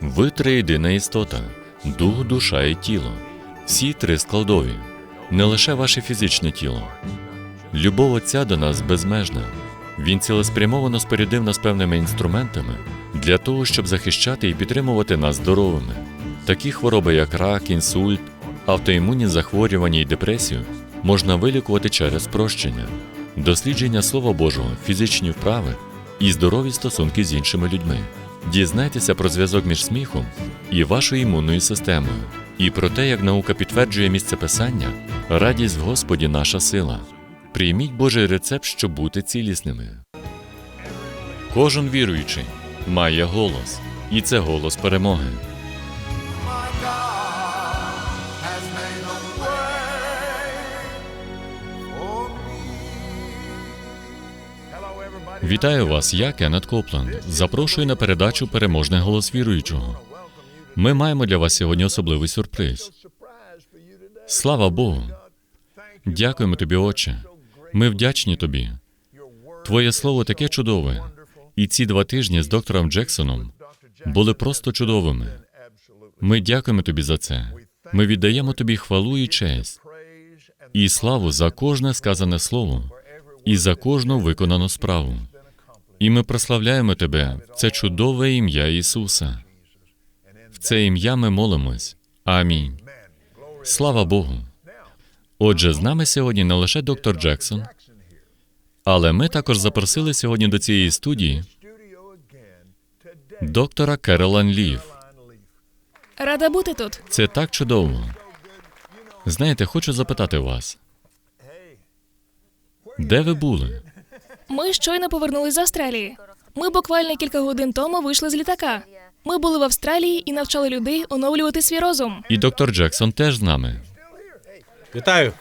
Ви триєдина істота, дух, душа і тіло. Всі три складові, не лише ваше фізичне тіло. Любов Отця до нас безмежна. Він цілеспрямовано спорядив нас певними інструментами для того, щоб захищати і підтримувати нас здоровими. Такі хвороби, як рак, інсульт, автоімунні захворювання і депресію, можна вилікувати через прощення, дослідження Слова Божого, фізичні вправи і здорові стосунки з іншими людьми. Дізнайтеся про зв'язок між сміхом і вашою імунною системою, і про те, як наука підтверджує місце писання, радість в Господі наша сила. Прийміть Божий рецепт, щоб бути цілісними. Кожен віруючий має голос, і це голос перемоги. Вітаю вас, я Кеннет Копланд. Запрошую на передачу Переможний голос віруючого. Ми маємо для вас сьогодні особливий сюрприз. Слава Богу! Дякуємо тобі, Отче. Ми вдячні тобі. Твоє слово таке чудове. І ці два тижні з доктором Джексоном були просто чудовими. Ми дякуємо тобі за це. Ми віддаємо тобі хвалу і честь і славу за кожне сказане слово і за кожну виконану справу. І ми прославляємо тебе, це чудове ім'я Ісуса. В це ім'я ми молимось. Амінь. Слава Богу. Отже, з нами сьогодні не лише доктор Джексон, але ми також запросили сьогодні до цієї студії доктора Керолан Лів. Рада бути тут. Це так чудово. Знаєте, хочу запитати вас, де ви були? Ми щойно повернулись з Австралії. Ми буквально кілька годин тому вийшли з літака. Ми були в Австралії і навчали людей оновлювати свій розум. І доктор Джексон теж з нами. Вітаю.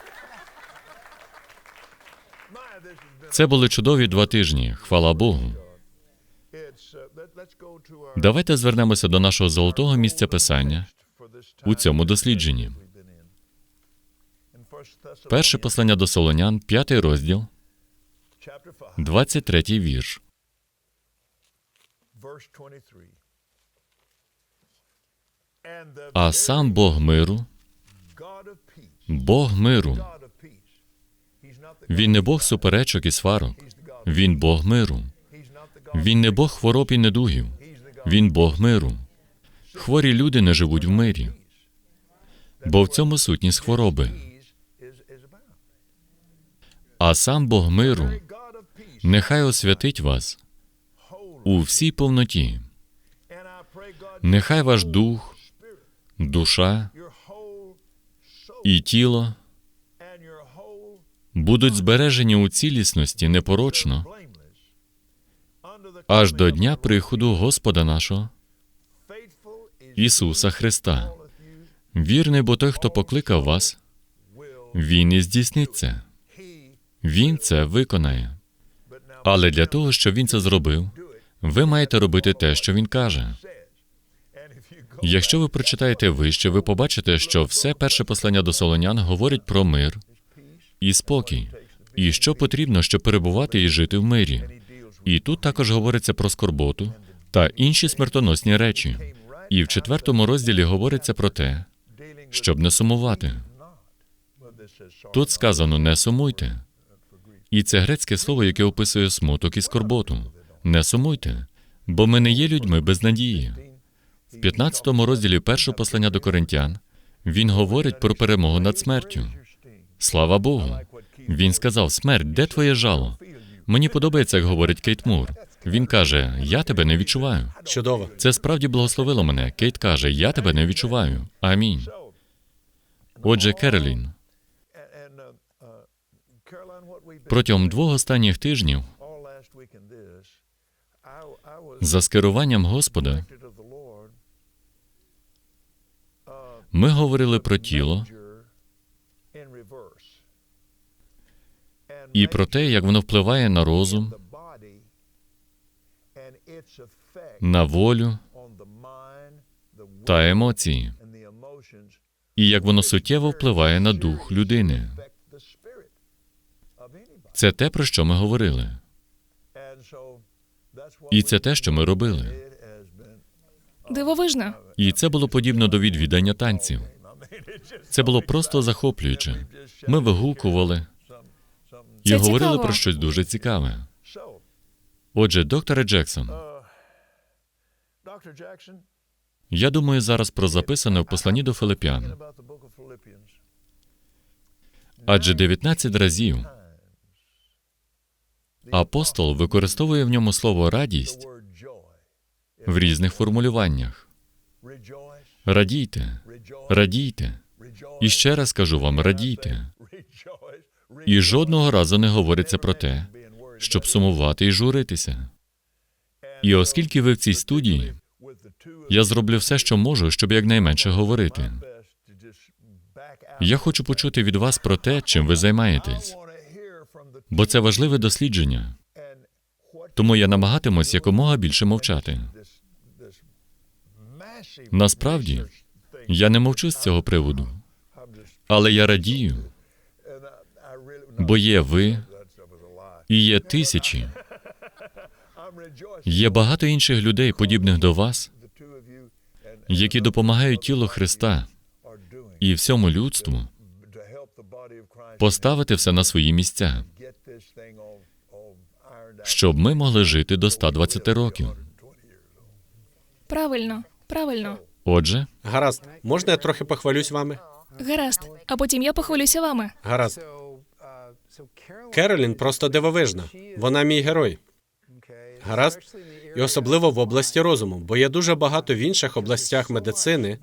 Це були чудові два тижні. Хвала Богу. Давайте звернемося до нашого золотого місця писання у цьому дослідженні. Перше послання до Солонян, п'ятий розділ, 23 вірш. А сам Бог миру, Бог миру. Він не Бог суперечок і сварок. Він Бог миру. Він не Бог хвороб і недугів. Він Бог миру. Хворі люди не живуть в мирі, бо в цьому сутність хвороби. А сам Бог миру нехай освятить вас у всій повноті. Нехай ваш дух, душа і тіло будуть збережені у цілісності непорочно аж до дня приходу Господа нашого Ісуса Христа. Вірний, бо той, хто покликав вас, Він і здійсниться. Він це виконає. Але для того, щоб він це зробив, ви маєте робити те, що він каже. Якщо ви прочитаєте вище, ви побачите, що все перше послання до Солонян говорить про мир і спокій, і що потрібно, щоб перебувати і жити в мирі. І тут також говориться про скорботу та інші смертоносні речі. І в четвертому розділі говориться про те, щоб не сумувати. Тут сказано не сумуйте. І це грецьке слово, яке описує смуток і скорботу. Не сумуйте, бо ми не є людьми без надії. В 15 розділі першого послання до коринтян він говорить про перемогу над смертю. Слава Богу. Він сказав: Смерть, де твоє жало? Мені подобається, як говорить Кейт Мур. Він каже: Я тебе не відчуваю. Чудово. Це справді благословило мене. Кейт каже: Я тебе не відчуваю. Амінь. Отже, Керолін, протягом двох останніх тижнів за скеруванням Господа ми говорили про тіло і про те, як воно впливає на розум, на волю та емоції, і як воно суттєво впливає на дух людини. Це те, про що ми говорили. І це те, що ми робили. Дивовижно. І це було подібно до відвідання танців. Це було просто захоплююче. Ми вигукували і Це говорили цікаво. про щось дуже цікаве. Отже, докторе Джексон, я думаю зараз про записане в посланні до Филип'ян, адже 19 разів апостол використовує в ньому слово радість в різних формулюваннях. Радійте, радійте. І ще раз кажу вам, радійте. І жодного разу не говориться про те, щоб сумувати і журитися. І оскільки ви в цій студії, я зроблю все, що можу, щоб якнайменше говорити. Я хочу почути від вас про те, чим ви займаєтесь, бо це важливе дослідження. Тому я намагатимусь якомога більше мовчати. Насправді, я не мовчу з цього приводу, але я радію, бо є ви і є тисячі. Є багато інших людей, подібних до вас, які допомагають тілу Христа і всьому людству поставити все на свої місця, щоб ми могли жити до 120 років. Правильно, правильно. Отже, Гаразд, можна я трохи похвалюсь вами? Гаразд. А потім я похвалюся вами. Гаразд. Керолін просто дивовижна. Вона мій герой. Гаразд. І особливо в області розуму, бо є дуже багато в інших областях медицини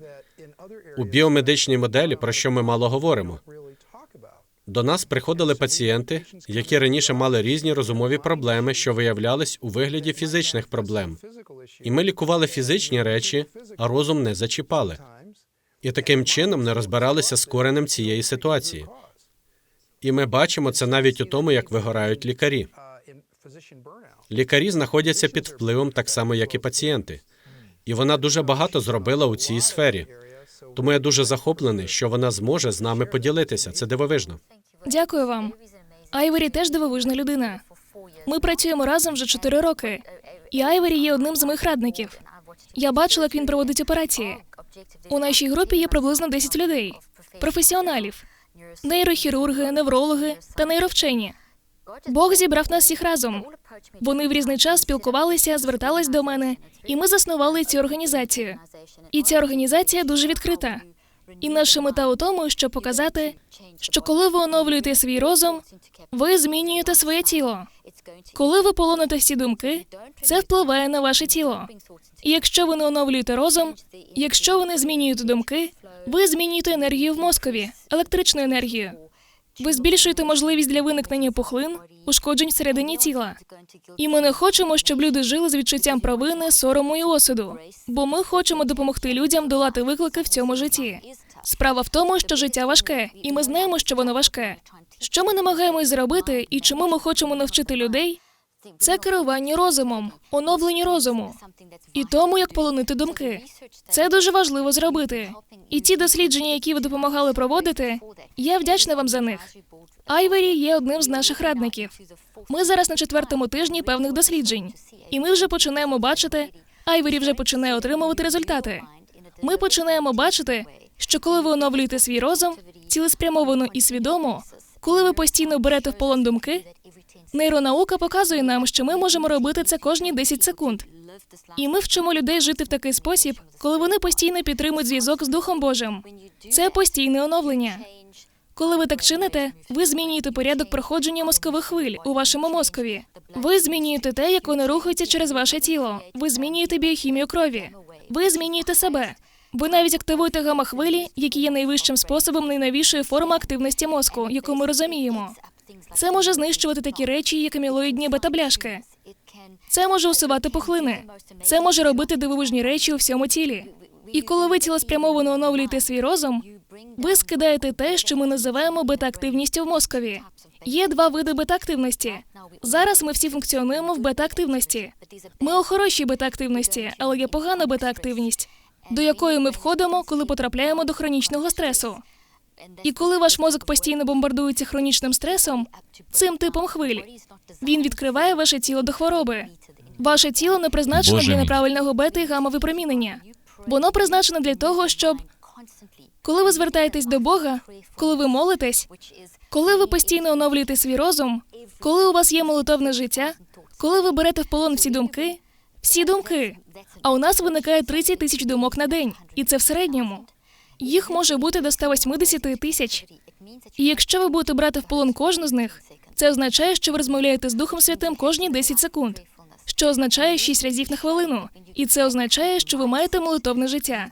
у біомедичній моделі, про що ми мало говоримо. До нас приходили пацієнти, які раніше мали різні розумові проблеми, що виявлялись у вигляді фізичних проблем. І ми лікували фізичні речі, а розум не зачіпали. І таким чином не розбиралися з коренем цієї ситуації. І ми бачимо це навіть у тому, як вигорають лікарі. Лікарі знаходяться під впливом так само, як і пацієнти. І вона дуже багато зробила у цій сфері. Тому я дуже захоплений, що вона зможе з нами поділитися. Це дивовижно. Дякую вам. Айвері теж дивовижна людина. Ми працюємо разом вже чотири роки, і Айвері є одним з моїх радників. Я бачила, як він проводить операції. У нашій групі є приблизно 10 людей, професіоналів, нейрохірурги, неврологи та нейровчені. Бог зібрав нас всіх разом. Вони в різний час спілкувалися, звертались до мене, і ми заснували цю організацію. І ця організація дуже відкрита. І наша мета у тому, щоб показати, що коли ви оновлюєте свій розум, ви змінюєте своє тіло. Коли ви полоните всі думки, це впливає на ваше тіло. І якщо ви не оновлюєте розум, якщо ви не змінюєте думки, ви змінюєте енергію в мозкові, електричну енергію. Ви збільшуєте можливість для виникнення пухлин, ушкоджень всередині тіла. І ми не хочемо, щоб люди жили з відчуттям провини, сорому і осуду, бо ми хочемо допомогти людям долати виклики в цьому житті. Справа в тому, що життя важке, і ми знаємо, що воно важке. Що ми намагаємось зробити, і чому ми хочемо навчити людей? Це керування розумом, оновлення розуму і тому, як полонити думки. Це дуже важливо зробити. І ті дослідження, які ви допомагали проводити, я вдячна вам за них. Айвері є одним з наших радників. Ми зараз на четвертому тижні певних досліджень, і ми вже починаємо бачити. Айвері вже починає отримувати результати. Ми починаємо бачити, що коли ви оновлюєте свій розум, цілеспрямовано і свідомо, коли ви постійно берете в полон думки, нейронаука показує нам, що ми можемо робити це кожні 10 секунд. І ми вчимо людей жити в такий спосіб, коли вони постійно підтримують зв'язок з Духом Божим. Це постійне оновлення. Коли ви так чините, ви змінюєте порядок проходження мозкових хвиль у вашому мозкові. Ви змінюєте те, як вони рухаються через ваше тіло. Ви змінюєте біохімію крові. Ви змінюєте себе. Ви навіть активуєте гамма-хвилі, які є найвищим способом найновішої форми активності мозку, яку ми розуміємо. Це може знищувати такі речі, як амілоїдні бета-бляшки. Це може усувати пухлини. Це може робити дивовижні речі у всьому тілі. І коли ви цілеспрямовано оновлюєте свій розум, ви скидаєте те, що ми називаємо бета-активністю в мозкові. Є два види бета-активності. Зараз ми всі функціонуємо в бета-активності. Ми у хорошій бета-активності, але є погана бета-активність, до якої ми входимо, коли потрапляємо до хронічного стресу. І коли ваш мозок постійно бомбардується хронічним стресом, цим типом хвиль, він відкриває ваше тіло до хвороби. Ваше тіло не призначено Боже для неправильного бета і гамма випромінення. Воно призначено для того, щоб коли ви звертаєтесь до Бога, коли ви молитесь, коли ви постійно оновлюєте свій розум, коли у вас є молитовне життя, коли ви берете в полон всі думки, всі думки. А у нас виникає 30 тисяч думок на день, і це в середньому. Їх може бути до 180 тисяч. І якщо ви будете брати в полон кожну з них, це означає, що ви розмовляєте з Духом Святим кожні 10 секунд, що означає 6 разів на хвилину. І це означає, що ви маєте молитовне життя.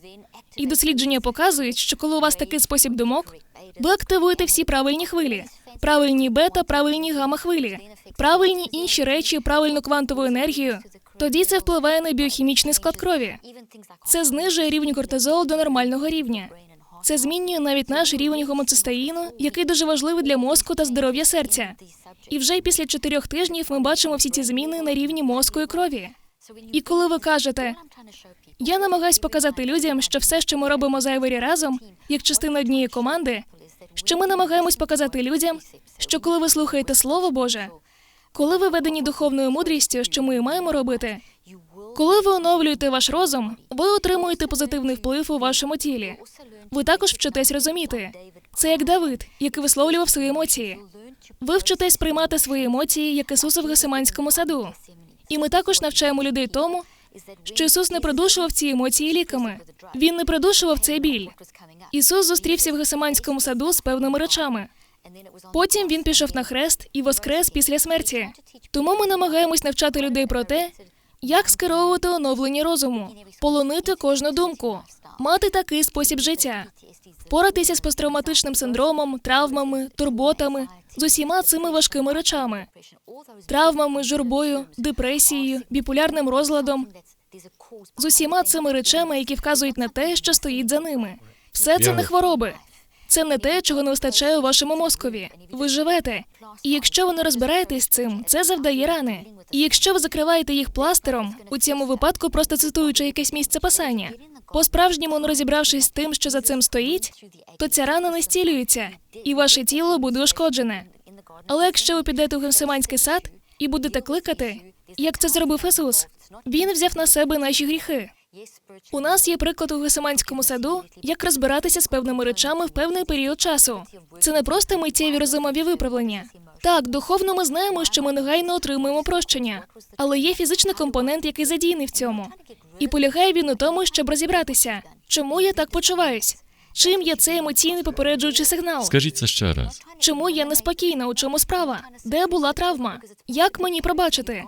І дослідження показують, що коли у вас такий спосіб думок, ви активуєте всі правильні хвилі, правильні бета, правильні гамма хвилі, правильні інші речі, правильну квантову енергію. Тоді це впливає на біохімічний склад крові. Це знижує рівень кортизолу до нормального рівня. Це змінює навіть наш рівень гомоцистеїну, який дуже важливий для мозку та здоров'я серця. І вже після чотирьох тижнів ми бачимо всі ці зміни на рівні мозку і крові. І коли ви кажете, я намагаюсь показати людям, що все, що ми робимо з Айвері разом, як частина однієї команди, що ми намагаємось показати людям, що коли ви слухаєте Слово Боже, коли ви ведені духовною мудрістю, що ми маємо робити, коли ви оновлюєте ваш розум, ви отримуєте позитивний вплив у вашому тілі. Ви також вчитесь розуміти. Це як Давид, який висловлював свої емоції. Ви вчитесь приймати свої емоції, як Ісус в Гесиманському саду. І ми також навчаємо людей тому, що Ісус не придушував ці емоції ліками. Він не придушував цей біль. Ісус зустрівся в Гесиманському саду з певними речами. Потім він пішов на хрест і воскрес після смерті. Тому ми намагаємось навчати людей про те, як скеровувати оновлення розуму, полонити кожну думку, мати такий спосіб життя, впоратися з посттравматичним синдромом, травмами, турботами, з усіма цими важкими речами, травмами, журбою, депресією, біполярним розладом, з усіма цими речами, які вказують на те, що стоїть за ними. Все це не хвороби. Це не те, чого не вистачає у вашому мозкові. Ви живете. І якщо ви не розбираєтесь з цим, це завдає рани. І якщо ви закриваєте їх пластером, у цьому випадку просто цитуючи якесь місце писання, по-справжньому не розібравшись з тим, що за цим стоїть, то ця рана не зцілюється, і ваше тіло буде ушкоджене. Але якщо ви підете у Гефсиманський сад і будете кликати, як це зробив Ісус, він взяв на себе наші гріхи. У нас є приклад у Гесиманському саду, як розбиратися з певними речами в певний період часу. Це не просто миттєві розумові виправлення. Так, духовно ми знаємо, що ми негайно отримуємо прощення, але є фізичний компонент, який задійний в цьому. І полягає він у тому, щоб розібратися, чому я так почуваюсь, чим є цей емоційний попереджуючий сигнал. Скажіть це ще раз. Чому я неспокійна? У чому справа? Де була травма? Як мені пробачити?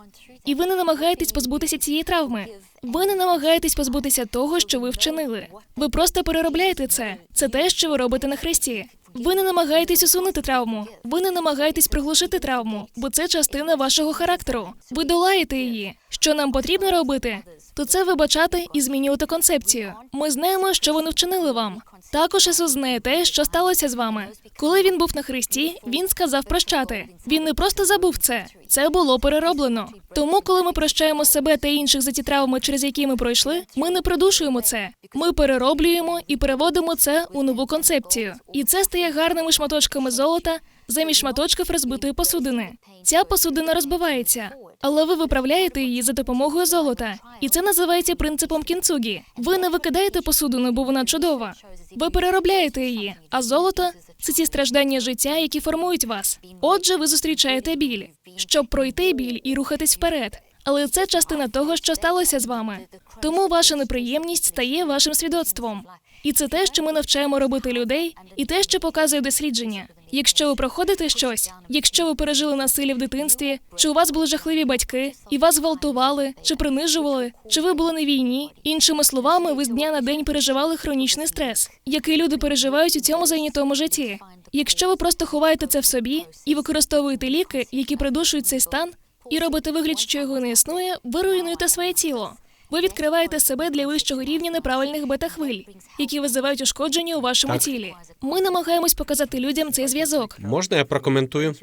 І ви не намагаєтесь позбутися цієї травми. Ви не намагаєтесь позбутися того, що ви вчинили. Ви просто переробляєте це. Це те, що ви робите на хресті. Ви не намагаєтесь усунути травму. Ви не намагаєтесь приглушити травму, бо це частина вашого характеру. Ви долаєте її. Що нам потрібно робити? То це вибачати і змінювати концепцію. Ми знаємо, що вони вчинили вам. Також Ісус знає те, що сталося з вами. Коли він був на хресті, він сказав прощати. Він не просто забув це, це було перероблено. Тому, коли ми прощаємо себе та інших за ті травми, через які ми пройшли, ми не придушуємо це. Ми перероблюємо і переводимо це у нову концепцію. І це стає гарними шматочками золота замість шматочків розбитої посудини. Ця посудина розбивається, але ви виправляєте її за допомогою золота. І це називається принципом кінцугі. Ви не викидаєте посудину, бо вона чудова. Ви переробляєте її, а золото це ті страждання життя, які формують вас. Отже, ви зустрічаєте біль, щоб пройти біль і рухатись вперед. Але це частина того, що сталося з вами. Тому ваша неприємність стає вашим свідоцтвом. І це те, що ми навчаємо робити людей, і те, що показує дослідження. Якщо ви проходите щось, якщо ви пережили насилля в дитинстві, чи у вас були жахливі батьки, і вас гвалтували, чи принижували, чи ви були на війні, іншими словами, ви з дня на день переживали хронічний стрес, який люди переживають у цьому зайнятому житті. Якщо ви просто ховаєте це в собі і використовуєте ліки, які придушують цей стан, і робите вигляд, що його не існує, ви руйнуєте своє тіло. Ви відкриваєте себе для вищого рівня неправильних бета-хвиль, які визивають ушкодження у вашому Так. тілі. Ми намагаємось показати людям цей зв'язок. Можна я прокоментую?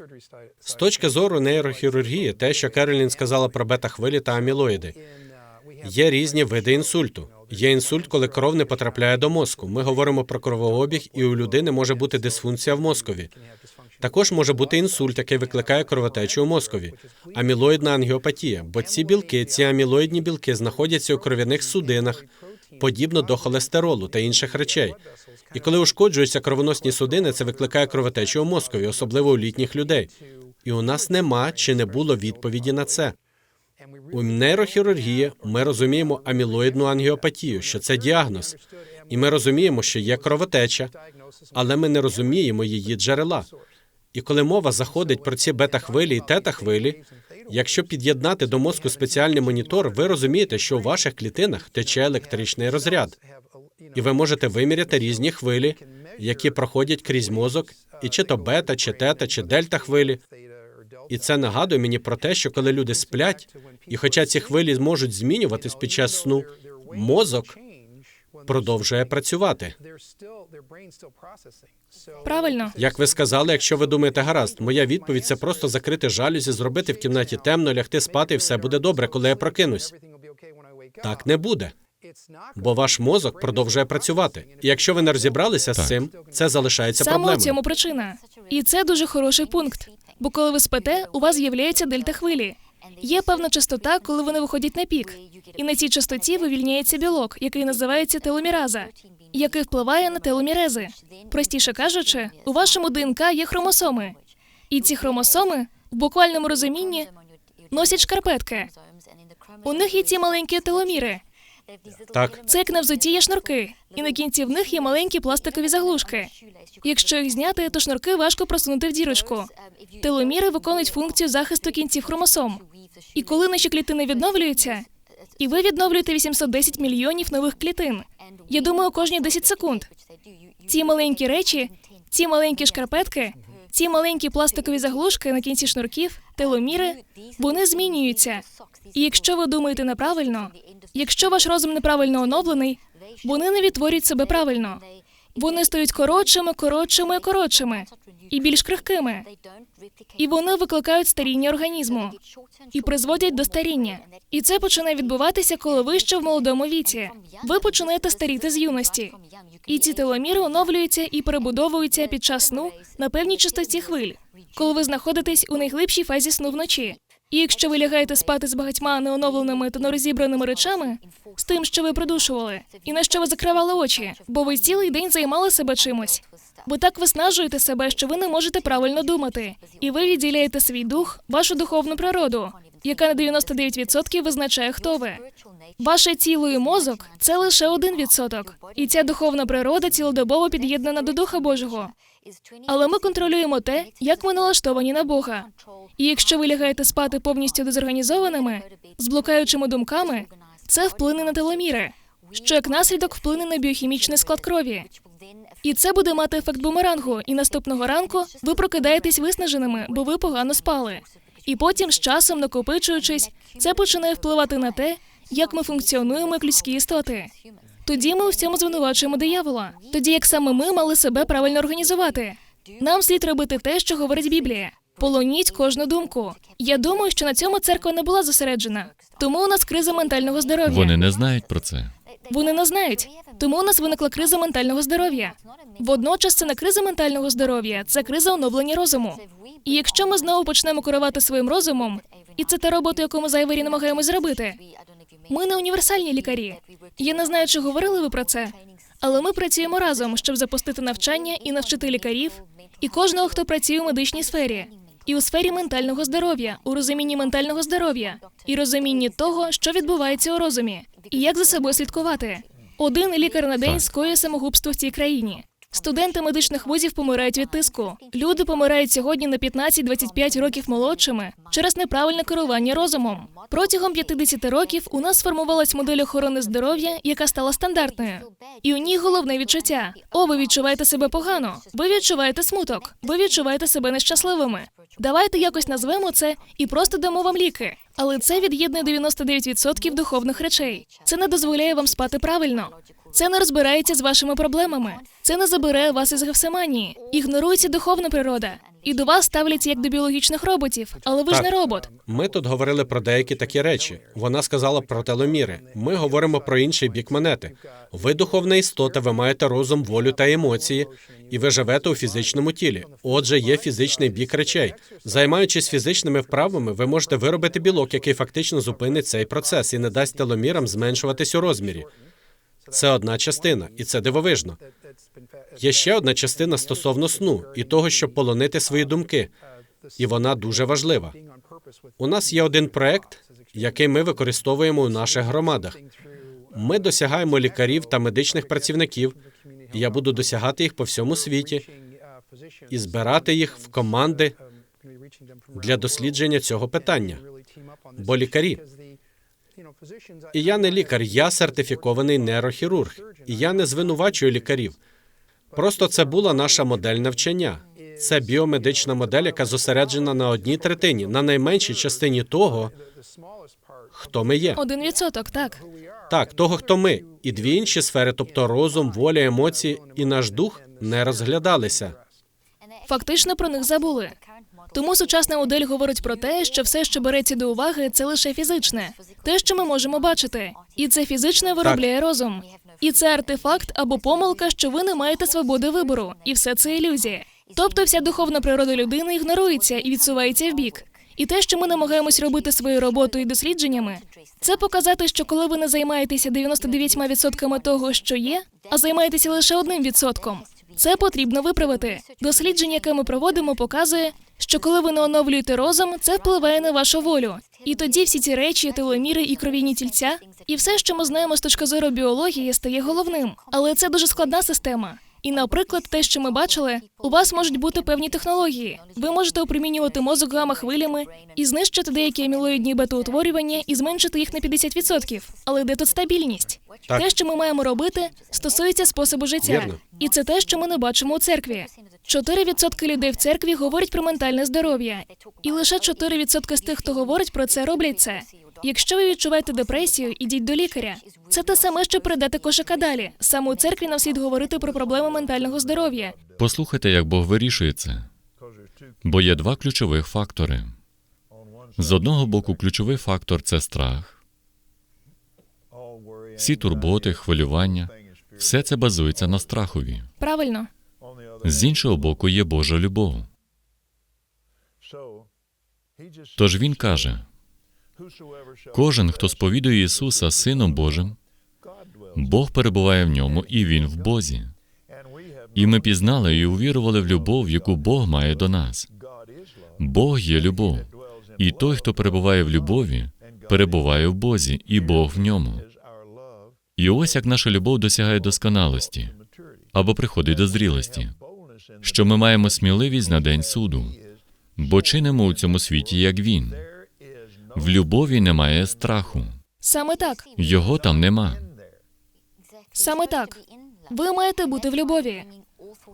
З точки зору нейрохірургії, те, що Керолін сказала про бета-хвилі та амілоїди. Є різні види інсульту. Є інсульт, коли кров не потрапляє до мозку. Ми говоримо про кровообіг, і у людини може бути дисфункція в мозкові. Також може бути інсульт, який викликає кровотечу у мозкові, амілоїдна ангіопатія, бо ці білки, ці амілоїдні білки знаходяться у кров'яних судинах, подібно до холестеролу та інших речей. І коли ушкоджуються кровоносні судини, це викликає кровотечу у мозкові, особливо у літніх людей. І у нас нема чи не було відповіді на це. У нейрохірургії ми розуміємо амілоїдну ангіопатію, що це діагноз, і ми розуміємо, що є кровотеча, але ми не розуміємо її джерела. І коли мова заходить про ці бета-хвилі і тета-хвилі, якщо під'єднати до мозку спеціальний монітор, ви розумієте, що у ваших клітинах тече електричний розряд, і ви можете виміряти різні хвилі, які проходять крізь мозок, і чи то бета, чи тета, чи дельта хвилі. І це нагадує мені про те, що коли люди сплять, і хоча ці хвилі можуть змінюватись під час сну, мозок продовжує працювати. Правильно. Як ви сказали, якщо ви думаєте, гаразд, моя відповідь це просто закрити жалюзі, зробити в кімнаті темно, лягти спати, і все буде добре, коли я прокинусь. Так не буде, бо ваш мозок продовжує працювати. І якщо ви не розібралися з цим, це залишається Саме у проблемою. цьому причина. І це дуже хороший пункт. Бо коли ви спите, у вас з'являються дельта хвилі. Є певна частота, коли вони виходять на пік, і на цій частоті вивільняється білок, який називається теломіраза, який впливає на теломірези. Простіше кажучи, у вашому ДНК є хромосоми, і ці хромосоми в буквальному розумінні носять шкарпетки. У них є ці маленькі теломіри. Так, Це як на взуті є шнурки, і на кінці в них є маленькі пластикові заглушки. Якщо їх зняти, то шнурки важко просунути в дірочку. Теломіри виконують функцію захисту кінців хромосом. І коли наші клітини відновлюються, і ви відновлюєте 810 мільйонів нових клітин. Я думаю, кожні 10 секунд. Ці маленькі речі, ці маленькі шкарпетки, ці маленькі пластикові заглушки на кінці шнурків, теломіри, вони змінюються. І якщо ви думаєте неправильно, якщо ваш розум неправильно оновлений, вони не відтворюють себе правильно. Вони стають коротшими, коротшими, коротшими і більш крихкими. І вони викликають старіння організму і призводять до старіння. І це починає відбуватися, коли ви ще в молодому віці. Ви починаєте старіти з юності. І ці теломіри оновлюються і перебудовуються під час сну на певній частоті хвиль, коли ви знаходитесь у найглибшій фазі сну вночі. І якщо ви лягаєте спати з багатьма неоновленими та нерозібраними речами, з тим, що ви придушували, і на що ви закривали очі, бо ви цілий день займали себе чимось. Ви так виснажуєте себе, що ви не можете правильно думати, і ви відділяєте свій дух, вашу духовну природу, яка на 99% визначає, хто ви. Ваше тіло і мозок це лише один відсоток, і ця духовна природа цілодобово під'єднана до Духа Божого. Але ми контролюємо те, як ми налаштовані на Бога. І якщо ви лягаєте спати повністю дезорганізованими, з блукаючими думками, це вплине на теломіри, що як наслідок вплине на біохімічний склад крові. І це буде мати ефект бумерангу, і наступного ранку ви прокидаєтесь виснаженими, бо ви погано спали. І потім, з часом, накопичуючись, це починає впливати на те, як ми функціонуємо як людські істоти. Тоді ми у всьому звинувачуємо диявола. Тоді як саме ми мали себе правильно організувати. Нам слід робити те, що говорить Біблія. Полоніть кожну думку. Я думаю, що на цьому церква не була зосереджена. Тому у нас криза ментального здоров'я. Вони не знають про це. Вони не знають. Тому у нас виникла криза ментального здоров'я. Водночас це не криза ментального здоров'я, це криза оновлення розуму. І якщо ми знову почнемо керувати своїм розумом, і це та робота, яку ми зайвері намагаємось зробити. Ми не універсальні лікарі. Я не знаю, чи говорили ви про це, але ми працюємо разом, щоб запустити навчання і навчити лікарів і кожного, хто працює у медичній сфері, і у сфері ментального здоров'я, у розумінні ментального здоров'я, і розумінні того, що відбувається у розумі, і як за собою слідкувати. Один лікар на день Так. скоює самогубство в цій країні. Студенти медичних вузів помирають від тиску. Люди помирають сьогодні на 15-25 років молодшими через неправильне керування розумом. Протягом 50 років у нас сформувалась модель охорони здоров'я, яка стала стандартною. І у ній головне відчуття: о, ви відчуваєте себе погано, ви відчуваєте смуток, ви відчуваєте себе нещасливими. Давайте якось назвемо це і просто дамо вам ліки. Але це від'єднує 99% духовних речей. Це не дозволяє вам спати правильно. Це не розбирається з вашими проблемами. Це не забере вас із гефсиманії. Ігнорується духовна природа. і до вас ставляться як до біологічних роботів, але ви ж не робот. Ми тут говорили про деякі такі речі. Вона сказала про теломіри. Ми говоримо про інший бік монети. Ви духовна істота, ви маєте розум, волю та емоції, і ви живете у фізичному тілі. Отже, є фізичний бік речей. Займаючись фізичними вправами, ви можете виробити білок, який фактично зупинить цей процес і не дасть теломірам зменшуватись у розмірі. Це одна частина, і це дивовижно. Є ще одна частина стосовно сну і того, щоб полонити свої думки, і вона дуже важлива. У нас є один проект, який ми використовуємо у наших громадах. Ми досягаємо лікарів та медичних працівників. і Я буду досягати їх по всьому світі і збирати їх в команди для дослідження цього питання. Бо лікарі. І я не лікар, я сертифікований нейрохірург, і я не звинувачую лікарів. Просто це була наша модель навчання. Це біомедична модель, яка зосереджена на одній третині, на найменшій частині того, хто ми є. Один відсоток, так. Так, того, хто ми, і дві інші сфери, тобто розум, воля, емоції і наш дух, не розглядалися. Фактично про них забули. Тому сучасна модель говорить про те, що все, що береться до уваги, це лише фізичне, те, що ми можемо бачити, і це фізичне виробляє розум. І це артефакт або помилка, що ви не маєте свободи вибору, і все це ілюзія. Тобто вся духовна природа людини ігнорується і відсувається вбік. І те, що ми намагаємось робити своєю роботою і дослідженнями, це показати, що коли ви не займаєтеся 99% того, що є, а займаєтеся лише одним відсотком, це потрібно виправити. Дослідження, яке ми проводимо, показує, що коли ви не оновлюєте розум, це впливає на вашу волю. І тоді всі ці речі, теломіри і кровійні тільця, і все, що ми знаємо з точки зору біології, стає головним. Але це дуже складна система. І, наприклад, те, що ми бачили, у вас можуть бути певні технології. Ви можете опромінювати мозок гамма-хвилями і знищити деякі амілоїдні бетоутворювання і зменшити їх на 50%. Але де тут стабільність? Так. Те, що ми маємо робити, стосується способу життя. Вірно. І це те, що ми не бачимо у церкві. 4% людей в церкві говорять про ментальне здоров'я, і лише 4% з тих, хто говорить про це, роблять це. Якщо ви відчуваєте депресію, ідіть до лікаря. Це те саме, що передати кошика далі. Саме у церкві нам слід говорити про проблеми ментального здоров'я. Послухайте, як Бог вирішує це. Бо є два ключових фактори. З одного боку, ключовий фактор це страх, всі турботи, хвилювання. Все це базується на страхові. Правильно, З іншого боку, є Божа любов. Тож він каже: кожен, хто сповідує Ісуса Сином Божим, Бог перебуває в ньому, і Він в Бозі. І ми пізнали і увірували в любов, яку Бог має до нас. Бог є любов, і той, хто перебуває в любові, перебуває в Бозі, і Бог в ньому. І ось як наша любов досягає досконалості або приходить до зрілості, що ми маємо сміливість на день суду, бо чинимо у цьому світі, як він. В любові немає страху, саме так, його там нема. саме так. Ви маєте бути в любові.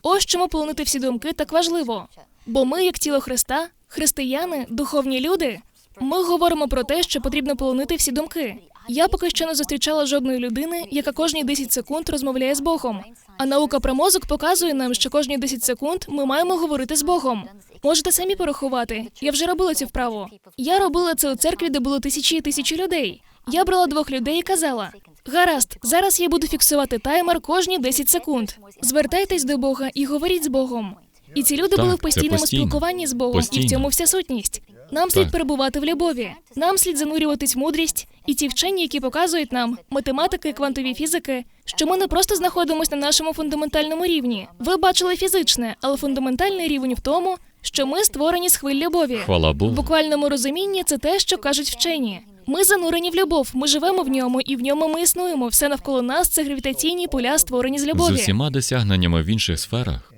Ось чому полонити всі думки так важливо. Бо ми, як тіло Христа, християни, духовні люди, ми говоримо про те, що потрібно полонити всі думки. Я поки що не зустрічала жодної людини, яка кожні 10 секунд розмовляє з Богом. А наука про мозок показує нам, що кожні 10 секунд ми маємо говорити з Богом. Можете самі порахувати. Я вже робила цю вправу. Я робила це у церкві, де було тисячі і тисячі людей. Я брала двох людей і казала: гаразд, зараз я буду фіксувати таймер кожні 10 секунд. Звертайтесь до Бога і говоріть з Богом. І ці люди Так, були в постійному постійно. спілкуванні з Богом, і в цьому вся сутність. Нам слід Так. перебувати в любові. Нам слід занурюватись в мудрість і ті вчені, які показують нам математики, квантові фізики, що ми не просто знаходимося на нашому фундаментальному рівні. Ви бачили фізичне, але фундаментальний рівень в тому, що ми створені з хвиль любові. Хвала В буквальному розумінні це те, що кажуть вчені. Ми занурені в любов, ми живемо в ньому, і в ньому ми існуємо. Все навколо нас це гравітаційні поля, створені з З усіма досягненнями в інших сферах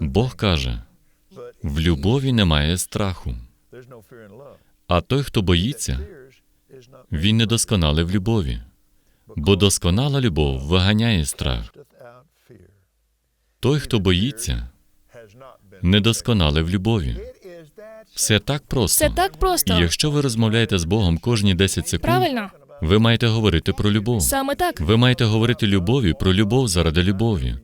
Бог каже: в любові немає страху, а той, хто боїться, він недосконалий в любові, бо досконала любов виганяє страх. Той, хто боїться, недосконалий в любові. Все так просто. Це так просто. І якщо ви розмовляєте з Богом кожні 10 секунд, Правильно, ви маєте говорити про любов. саме так. Ви маєте говорити любові про любов заради любові.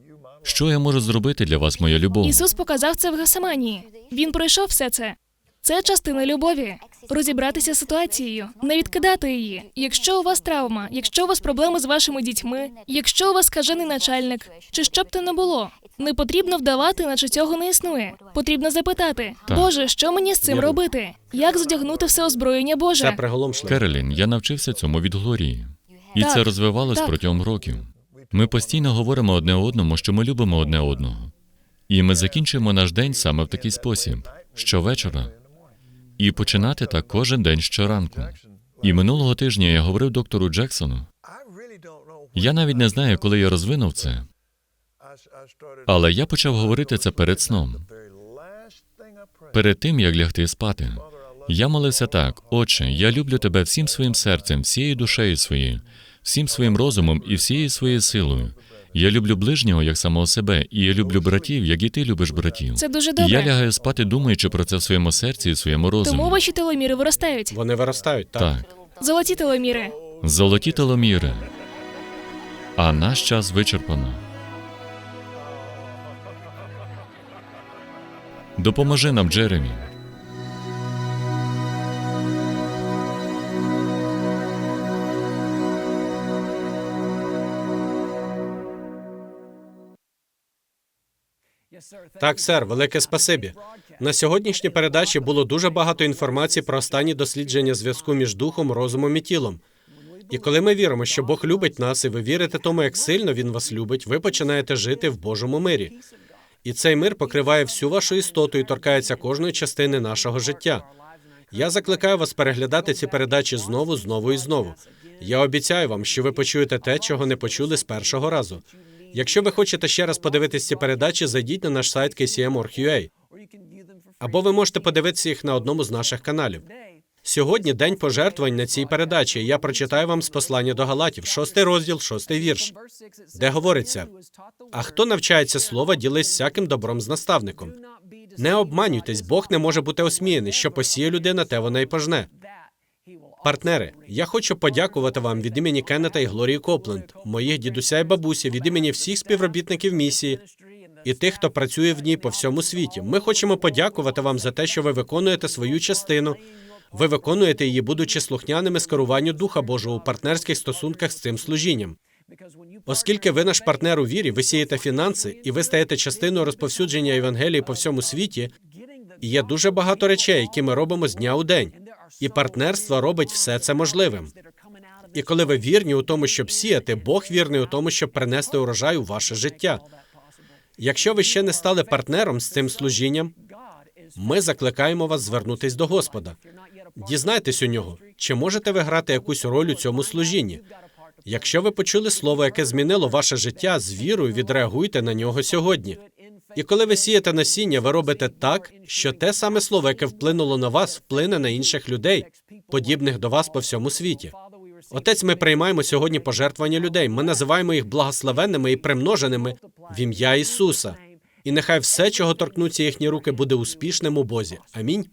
Що я можу зробити для вас, моя любов? Ісус показав це в Гесиманії. Він пройшов все це. Це частина любові. Розібратися з ситуацією, не відкидати її. Якщо у вас травма, якщо у вас проблеми з вашими дітьми, якщо у вас скажений начальник, чи що б то не було, не потрібно вдавати, наче цього не існує. Потрібно запитати: Так. Боже, що мені з цим робити? Як задягнути все озброєння Це Боже? приголомшливо. Керолін, я навчився цьому від Глорії. І Так, це розвивалось так. протягом років. Ми постійно говоримо одне одному, що ми любимо одне одного. І ми закінчуємо наш день саме в такий спосіб щовечора. І починати так кожен день щоранку. І минулого тижня я говорив доктору Джексону. Я навіть не знаю, коли я розвинув це, але я почав говорити це перед сном, перед тим як лягти спати. Я молився так: Отче, я люблю тебе всім своїм серцем, всією душею своєю, всім своїм розумом і всією своєю силою. Я люблю ближнього як самого себе, і я люблю братів, як і ти любиш братів. Це дуже І я лягаю спати, думаючи про це в своєму серці і своєму розумі. Тому ваші теломіри виростають. Вони виростають, так. Так, Золоті теломіри. золоті теломіри. А наш час вичерпано. Допоможи нам, Джеремі. Так, сер, велике спасибі. На сьогоднішній передачі було дуже багато інформації про останні дослідження зв'язку між духом, розумом і тілом. І коли ми віримо, що Бог любить нас, і ви вірите тому, як сильно Він вас любить, ви починаєте жити в Божому мирі. І цей мир покриває всю вашу істоту і торкається кожної частини нашого життя. Я закликаю вас переглядати ці передачі знову, знову і знову. Я обіцяю вам, що ви почуєте те, чого не почули з першого разу. Якщо ви хочете ще раз подивитися ці передачі, зайдіть на наш сайт KCM.org.ua. або ви можете подивитися їх на одному з наших каналів. Сьогодні день пожертвувань на цій передачі. Я прочитаю вам з послання до Галатів, шостий розділ, шостий вірш, де говориться: а хто навчається слова, ділись всяким добром з наставником. Не обманюйтесь, Бог не може бути осміяний. Що посіє людина, те вона й пожне. Партнери, я хочу подякувати вам від імені Кеннета і Глорії Копленд, моїх дідуся і бабусі, від імені всіх співробітників місії і тих, хто працює в ній по всьому світі. Ми хочемо подякувати вам за те, що ви виконуєте свою частину. Ви виконуєте її, будучи слухняними скеруванню Духа Божого у партнерських стосунках з цим служінням. Оскільки ви наш партнер у вірі, ви сієте фінанси і ви стаєте частиною розповсюдження Євангелії по всьому світі. І є дуже багато речей, які ми робимо з дня у день. І партнерство робить все це можливим. І коли ви вірні у тому, щоб сіяти, Бог вірний у тому, щоб принести урожай у ваше життя. Якщо ви ще не стали партнером з цим служінням, ми закликаємо вас звернутись до Господа. Дізнайтесь у нього, чи можете ви грати якусь роль у цьому служінні. Якщо ви почули слово, яке змінило ваше життя, з вірою відреагуйте на нього сьогодні. І коли ви сієте насіння, ви робите так, що те саме слово, яке вплинуло на вас, вплине на інших людей, подібних до вас по всьому світі. Отець, ми приймаємо сьогодні пожертвування людей. Ми називаємо їх благословенними і примноженими в ім'я Ісуса. І нехай все, чого торкнуться їхні руки, буде успішним у Бозі. Амінь.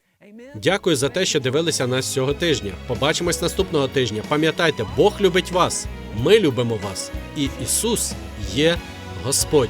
Дякую за те, що дивилися нас цього тижня. Побачимось наступного тижня. Пам'ятайте, Бог любить вас, ми любимо вас, і Ісус є Господь.